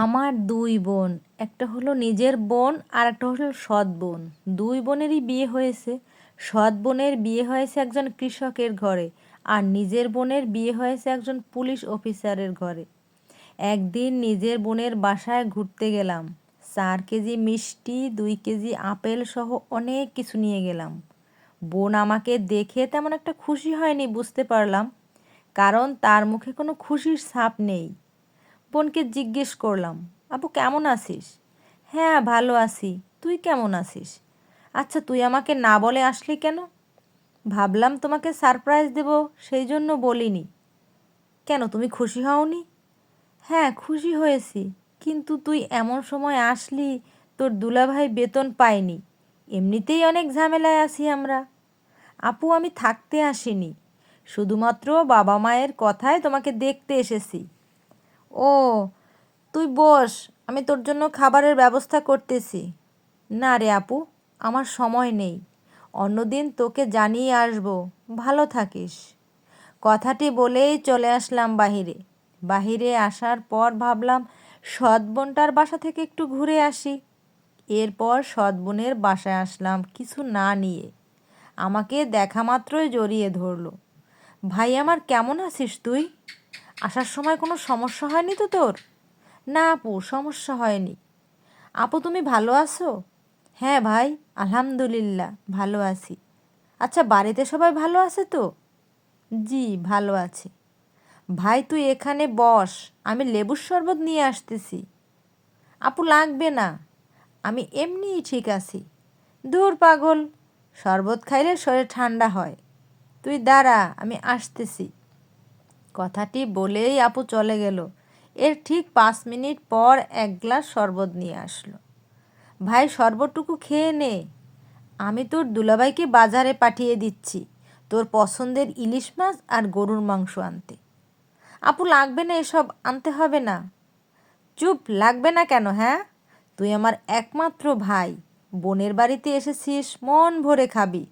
আমার দুই বোন, একটা হলো নিজের বোন আর একটা হলো সৎ বোন। দুই বোনেরই বিয়ে হয়েছে। সৎ বোনের বিয়ে হয়েছে একজন কৃষকের ঘরে আর নিজের বোনের বিয়ে হয়েছে একজন পুলিশ অফিসারের ঘরে। একদিন নিজের বোনের বাসায় ঘুরতে গেলাম। চার কেজি মিষ্টি, দুই কেজি আপেল সহ অনেক কিছু নিয়ে গেলাম। বোন আমাকে দেখে তেমন একটা খুশি হয়নি, বুঝতে পারলাম। কারণ তার মুখে কোনো খুশির ছাপ নেই। বোনকে জিজ্ঞেস করলাম, আপু, কেমন আছিস? হ্যাঁ ভালো আছি। তুই কেমন আছিস? আচ্ছা তুই আমাকে না বলে আসলি কেন? ভাবলাম তোমাকে সারপ্রাইজ দেব, সেই জন্য বলিনি। কেন, তুমি খুশি হওনি? হ্যাঁ খুশি হয়েছি, কিন্তু তুই এমন সময় আসলি, তোর দুলাভাই বেতন পায়নি। এমনিতেই অনেক ঝামেলায় আছি আমরা। আপু, আমি থাকতে আসিনি। শুধুমাত্র বাবা মায়ের কথায় তোমাকে দেখতে এসেছি। ও, তুই বস, আমি তোর জন্য খাবারের ব্যবস্থা করতেছি। না রে আপু, আমার সময় নেই। অন্যদিন তোকে জানিয়ে আসব, ভালো থাকিস। কথাটি বলেই চলে আসলাম বাহিরে। বাহিরে আসার পর ভাবলাম, সৎ বোনটার বাসা থেকে একটু ঘুরে আসি। এরপর সৎ বোনের বাসায় আসলাম কিছু না নিয়ে। আমাকে দেখা মাত্রই জড়িয়ে ধরলো। ভাই, আমার কেমন আছিস তুই? আসার সময় কোনো সমস্যা হয়নি তো তোর? না আপু, সমস্যা হয়নি। আপু, তুমি ভালো আছো? হ্যাঁ ভাই, আলহামদুলিল্লাহ, ভালো আছি। আচ্ছা বাড়িতে সবাই ভালো আছে তো? জি, ভালো আছে। ভাই, তুই এখানে বস, আমি লেবুর শরবত নিয়ে আসতেছি। আপু, লাগবে না। আমি এমনিই ঠিক আছি। দূর, পাগল। শরবত খাইলে শরীর ঠান্ডা হয়। তুই দাঁড়া, আমি আসতেছি। কথাটি বলেই আপু চলে গেল। এর ঠিক পাঁচ মিনিট পর এক গ্লাস শরবত নিয়ে আসলো। ভাই, শরবতটুকু খেয়ে নে। আমি তোর দুলাভাইকে বাজারে পাঠিয়ে দিচ্ছি। তোর পছন্দের ইলিশ মাছ আর গরুর মাংস আনতে। আপু, লাগবে না এসব? আনতে হবে না। চুপ, লাগবে না কেন হ্যাঁ? তুই আমার একমাত্র ভাই। বোনের বাড়িতে এসেছিস, মন ভরে খাবি।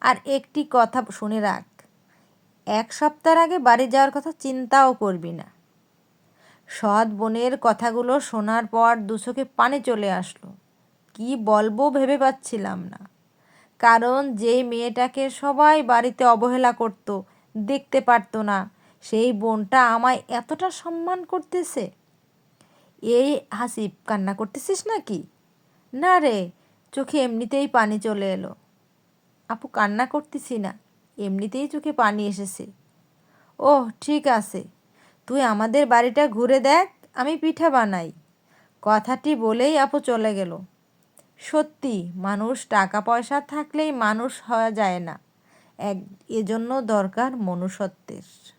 আর একটি কথা শুনে রাখ। এক সপ্তাহ আগে বাড়ি যাওয়ার কথা চিন্তাও করবি না। সৎ বোনের কথাগুলো শোনার পর দুশোকে পানি চলে আসলো। কি বলব ভেবে পাচ্ছিলাম না। কারণ যেই মেয়েটাকে সবাই বাড়িতে অবহেলা করতো, দেখতে পারতো না, সেই বোনটা আমায় এতটা সম্মান করতেছে। এই হাসিব, কান্না করতেছিস নাকি? না রে, চোখে এমনিতেই পানি চলে এলো। আপু, কান্না করতেছি না। এমনিতেই চোখে পানি এসেছে। ও ঠিক আছে। তুই আমাদের বাড়িটা ঘুরে দেখ, আমি পিঠা বানাই। কথাটি বলেই আপু চলে গেল। সত্যি, মানুষ টাকা পয়সা থাকলেই মানুষ হওয়া যায় না। এক, এজন্য দরকার মনুষ্যত্বের।